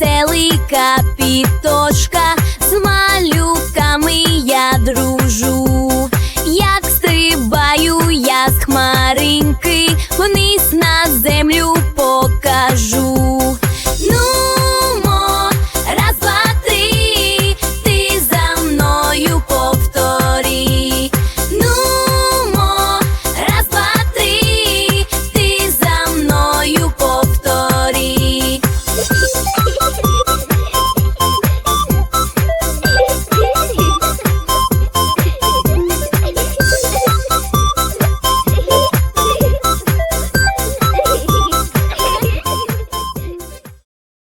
веселий капіточка, з малюками я дружу. Як стрибаю я з хмаринки, вниз на землю.